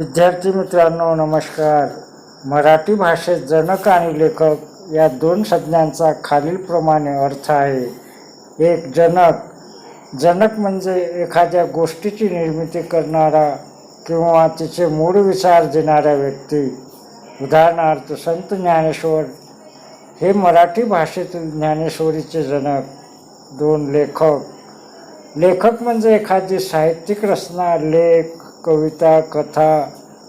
विद्यार्थी मित्रांनो नमस्कार. मराठी भाषेत जनक आणि लेखक या दोन संज्ञांचा खालीलप्रमाणे अर्थ आहे. एक जनक. जनक म्हणजे एखाद्या गोष्टीची निर्मिती करणारा किंवा तिचे मूळ विचार देणारा व्यक्ती. उदाहरणार्थ संत ज्ञानेश्वर हे मराठी भाषेतील ज्ञानेश्वरीचे जनक. दोन लेखक. लेखक म्हणजे एखादी साहित्यिक रचना लेख कविता कथा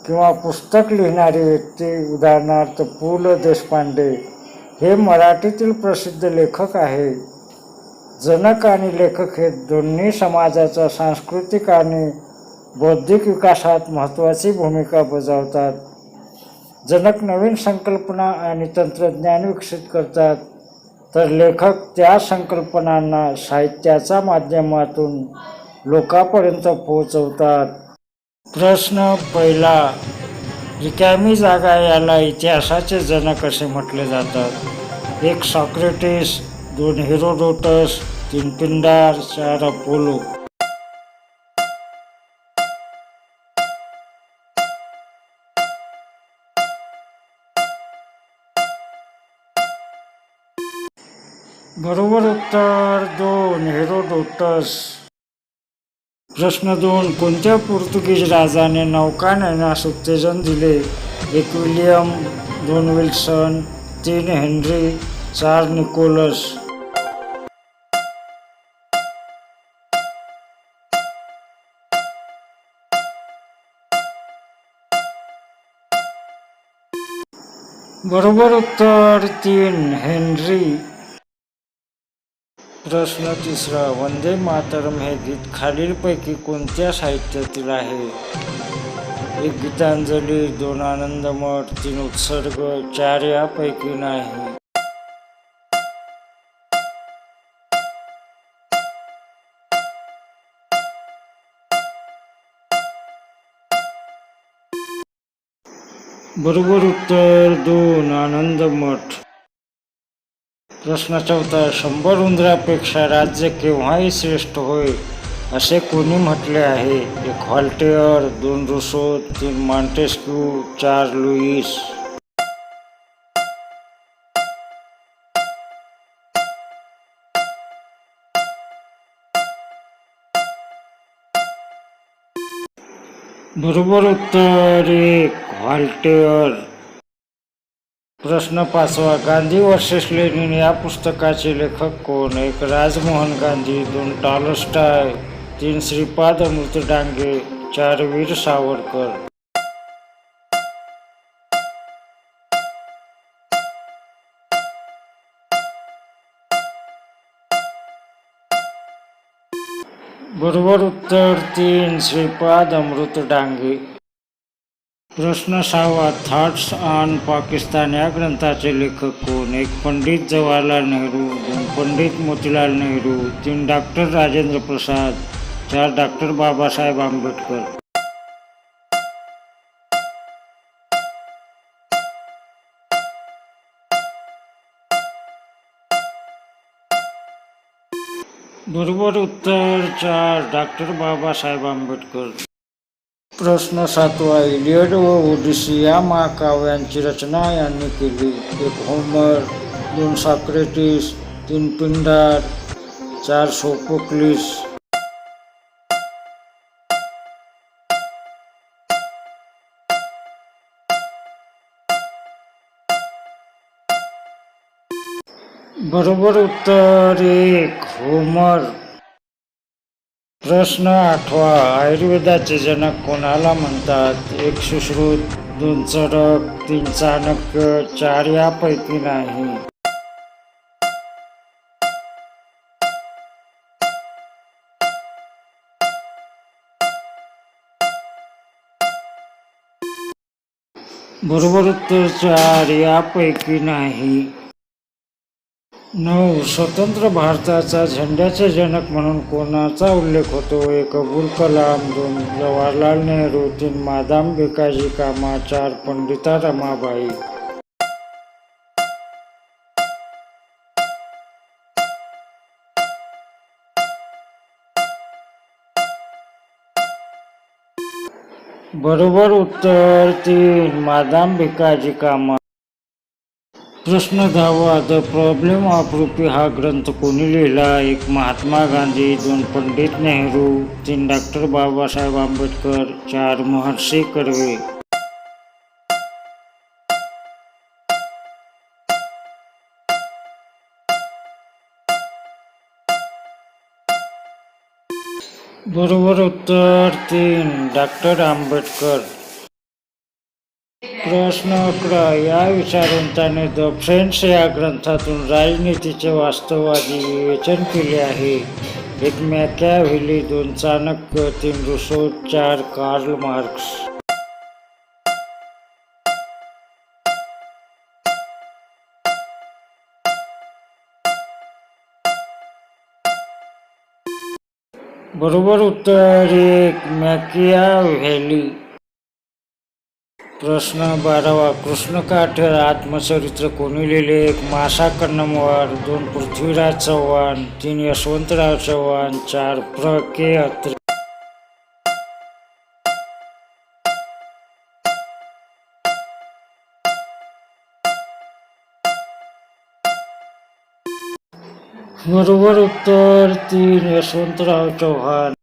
किंवा पुस्तक लिहिणारी व्यक्ती उदाहरणार्थ पु ल देशपांडे हे मराठीतील प्रसिद्ध लेखक आहे. जनक आणि लेखक हे दोन्ही समाजाच्या सांस्कृतिक आणि बौद्धिक विकासात महत्त्वाची भूमिका बजावतात. जनक नवीन संकल्पना आणि तंत्रज्ञान विकसित करतात. तर लेखक त्या संकल्पनांना साहित्याच्या माध्यमातून लोकांपर्यंत पोहोचवतात. प्रश्न पहिला रिकामी जागा याला इतिहासाचे जनक असे म्हटले जातात. एक सॉक्रेटिस दोन हिरोडोटस तीन पिंडार चार अपोलो. बरोबर उत्तर दोन हिरोडोटस. प्रश्न दोन कोणत्या पोर्तुगीज राजाने नौकानयनास उत्तेजन दिले? एक विलियम दोन विल्सन तीन हेनरी चार निकोलस. बरोबर उत्तर तीन हेनरी. प्रश्न तिसरा वंदे मातरम हे गीत खालीलपैकी कोणत्या साहित्यातील आहे? एक गीतांजली दोन आनंदमठ तीन उत्सर्ग चार यापैकी नाही. बरोबर उत्तर दोन आनंदमठ प्रश्न चौथा शंभर उंदरापेक्षा राज्य केव्हाही श्रेष्ठ होय असे कोणी म्हटले आहे? एक हॉल्टेअर दोन रुसो तीन मॉन्टेस्क्यू चार लुईस. बरोबर उत्तर एक हॉल्टेअर. प्रश्न पाचवा गांधी वर्सेस लेनिन या पुस्तकाचे लेखक कोण? एक राजमोहन गांधी दोन टॉलस्टाय तीन श्रीपाद अमृत डांगे चार वीर सावरकर. बरोबर उत्तर तीन श्रीपाद अमृत डांगे. प्रश्न सहावा थॉट्स ऑन पाकिस्तान या ग्रंथाचे लेखक कोण? एक पंडित जवाहरलाल नेहरू दोन पंडित मोतीलाल नेहरू तीन डॉक्टर राजेंद्र प्रसाद चार डॉक्टर बाबासाहेब आंबेडकर. बरोबर उत्तर चार डॉक्टर बाबासाहेब आंबेडकर. प्रश्न सातवा इलियड व ओडिसी या महाकाव्यांची रचना यांनी केली. एक होमर दोन साक्रेटिस तीन पिंडार चार सोपोक्लिस. बरोबर उत्तर एक होमर. प्रश्न आठवा. आयुर्वेदाचे जनक कोणाला म्हणतात? एक सुश्रुत दोन चरक तीन चाणक्य चार यापैकी नाही. बरोबर उत्तर चार यापैकी नाही. नऊ स्वतंत्र भारताचा झेंड्याचे जनक म्हणून कोणाचा उल्लेख होतो? एक अबुल कलाम दोन जवाहरलाल नेहरू तीन मादाम भिकाजी कामा चार पंडिता रमाबाई. बरोबर उत्तर तीन मादाम भिकाजी कामा. प्रश्न दहावा द प्रॉब्लेम ऑफ रुपी हा ग्रंथ कोणी लिहिला? एक महात्मा गांधी दोन पंडित नेहरू तीन डॉक्टर बाबासाहेब आंबेडकर चार महर्षी कर्वे. बरोबर उत्तर तीन डॉक्टर आंबेडकर. प्रश्न अकरा या विचारवंताने द फ्रेंड्स या ग्रंथातून राजनीतीचे वास्तववादी विवेचन केले आहे. एक मॅकॅव्हेली दोन चाणक्य तीन रुसो चार कार्ल मार्क्स. बरोबर उत्तर एक मॅकिया व्हॅली. प्रश्न बारावा कृष्णकाठ आत्मचरित्र कोणी लिहिले? एक मासा कन्नमवार दोन पृथ्वीराज चव्हाण तीन यशवंतराव चव्हाण चार प्र के अत्रे बरोबर उत्तर तीन यशवंतराव चव्हाण.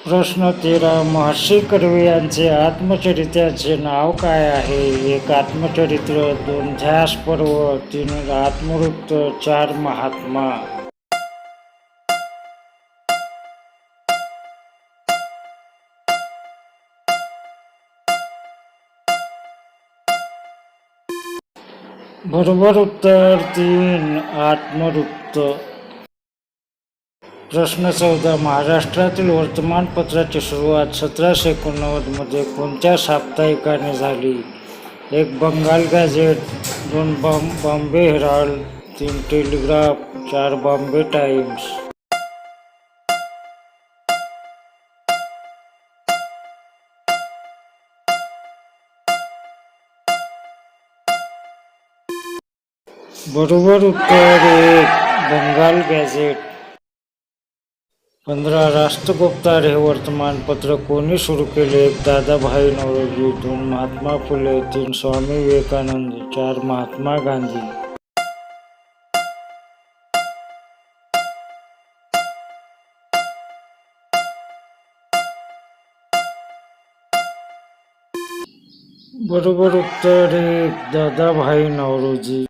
प्रश्न तेरा महर्षी कर्वे यांचे आत्मचरित्राचे नाव काय आहे? एक आत्मचरित्र दोन ध्यास पर्व तीन आत्मवृत्त चार महात्मा. बरोबर उत्तर तीन आत्मवृत्त. प्रश्न चौदा. महाराष्ट्रातील वर्तमानपत्राची सुरुवात सतराशे एकोणनव्वदमध्ये कोणत्या साप्ताहिकाने झाली? एक बंगाल गॅझेट दोन बॉम बॉम्बे हेराल्ड तीन टेलिग्राफ चार बॉम्बे टाइम्स. बरोबर उत्तर एक बंगाल गॅझेट. पंधरा राष्ट्रगुप्तार हे वर्तमानपत्र कोणी सुरू केले? एक दादाभाई नवरोजी दोन महात्मा फुले तीन स्वामी विवेकानंद चार महात्मा गांधी. बरोबर उत्तर एक दादाभाई नवरोजी.